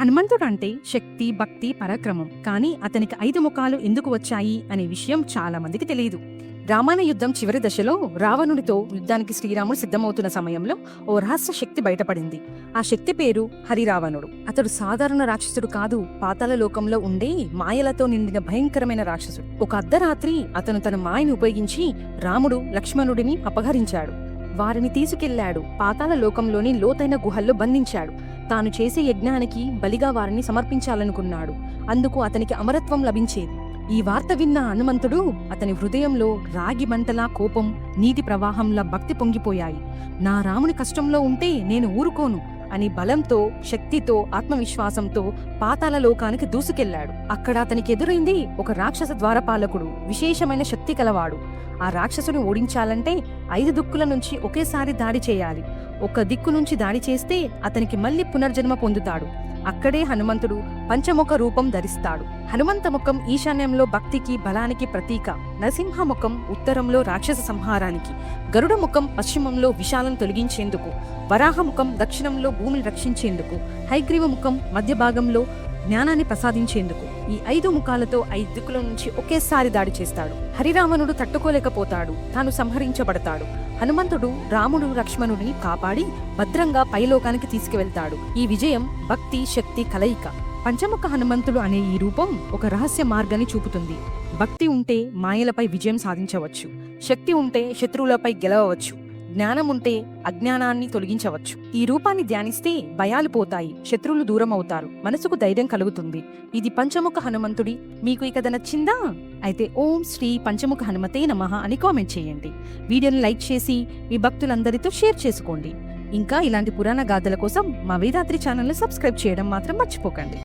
హనుమంతుడు అంటే శక్తి భక్తి పరాక్రమం. కానీ అతనికి ఐదు ముఖాలు ఎందుకు వచ్చాయి అనే విషయం చాలా మందికి తెలియదు. రామాయణ యుద్ధం చివరి దశలో రావణుడితో యుద్ధానికి శ్రీరాముడు సిద్ధమవుతున్న సమయంలో ఓ రహస్య శక్తి బయటపడింది. ఆ శక్తి పేరు హరిరావణుడు. అతడు సాధారణ రాక్షసుడు కాదు పాతాల లోకంలో ఉండే మాయలతో నిండిన భయంకరమైన రాక్షసుడు. ఒక అర్ధరాత్రి అతను తన మాయని ఉపయోగించి రాముడు లక్ష్మణుడిని అపహరించాడు. వారిని తీసుకెళ్ళాడు పాతాల లోకంలోని లోతైన గుహల్లో బంధించాడు. తాను చేసే యజ్ఞానికి బలిగా వారిని సమర్పించాలనుకున్నాడు. అందుకు అతనికి అమరత్వం లభించేది. ఈ వార్త విన్న హనుమంతుడు అతని హృదయంలో రాగి మంటలా కోపం నీటి ప్రవాహంలా భక్తి పొంగిపోయాయి. నా రాముని కష్టంలో ఉంటే నేను ఊరుకోను అని బలంతో శక్తితో ఆత్మవిశ్వాసంతో పాతాల లోకానికి దూసుకెళ్ళాడు అక్కడ అతనికి ఎదురైంది ఒక రాక్షస ద్వారపాలకుడు విశేషమైన శక్తి కలవాడు. ఆ రాక్షసుని ఓడించాలంటే ఐదు దుక్కుల నుంచి ఒకేసారి దాడి చేయాలి. ఒక దిక్కు నుంచి దాడి చేస్తే అతనికి మళ్ళీ పునర్జన్మ పొందుతాడు. అక్కడే హనుమంతుడు పంచముఖ రూపం ధరిస్తాడు. హనుమంత ముఖం ఈశాన్యంలో భక్తికి బలానికి ప్రతీక. నరసింహ ముఖం ఉత్తరంలో రాక్షస సంహారానికి. గరుడ ముఖం పశ్చిమంలో విశాలను తొలగించేందుకు. వరాహ ముఖం దక్షిణంలో భూమిని రక్షించేందుకు. హైగ్రీవ ముఖం మధ్య భాగంలో జ్ఞానాన్ని ప్రసాదించేందుకు ఈ ఐదు ముఖాలతో ఐదు దిక్కుల నుంచి ఒకేసారి దాడి చేస్తాడు. హరిరావణుడు తట్టుకోలేకపోతాడు. తాను సంహరించబడతాడు. హనుమంతుడు రాముడు లక్ష్మణుడిని కాపాడి భద్రంగా పైలోకానికి తీసుకువెళ్తాడు. ఈ విజయం భక్తి శక్తి కలయిక. పంచముఖ హనుమంతుడు అనే ఈ రూపం ఒక రహస్య మార్గాన్ని చూపుతుంది. భక్తి ఉంటే మాయలపై విజయం సాధించవచ్చు. శక్తి ఉంటే శత్రువులపై గెలవవచ్చు. జ్ఞానం ఉంటే అజ్ఞానాన్ని తొలగించవచ్చు. ఈ రూపాన్ని ధ్యానిస్తే భయాలు పోతాయి శత్రువులు దూరం అవుతారు మనసుకు ధైర్యం కలుగుతుంది. ఇది పంచముఖ హనుమంతుడి. మీకు ఈ కథ నచ్చిందా? అయితే ఓం శ్రీ పంచముఖ హనుమతే నమః అని కామెంట్ చేయండి. వీడియోని లైక్ చేసి మీ భక్తులందరితో షేర్ చేసుకోండి. ఇంకా ఇలాంటి పురాణ గాథల కోసం మా వేదాద్రి ఛానల్ని సబ్స్క్రైబ్ చేయడం మాత్రం మర్చిపోకండి.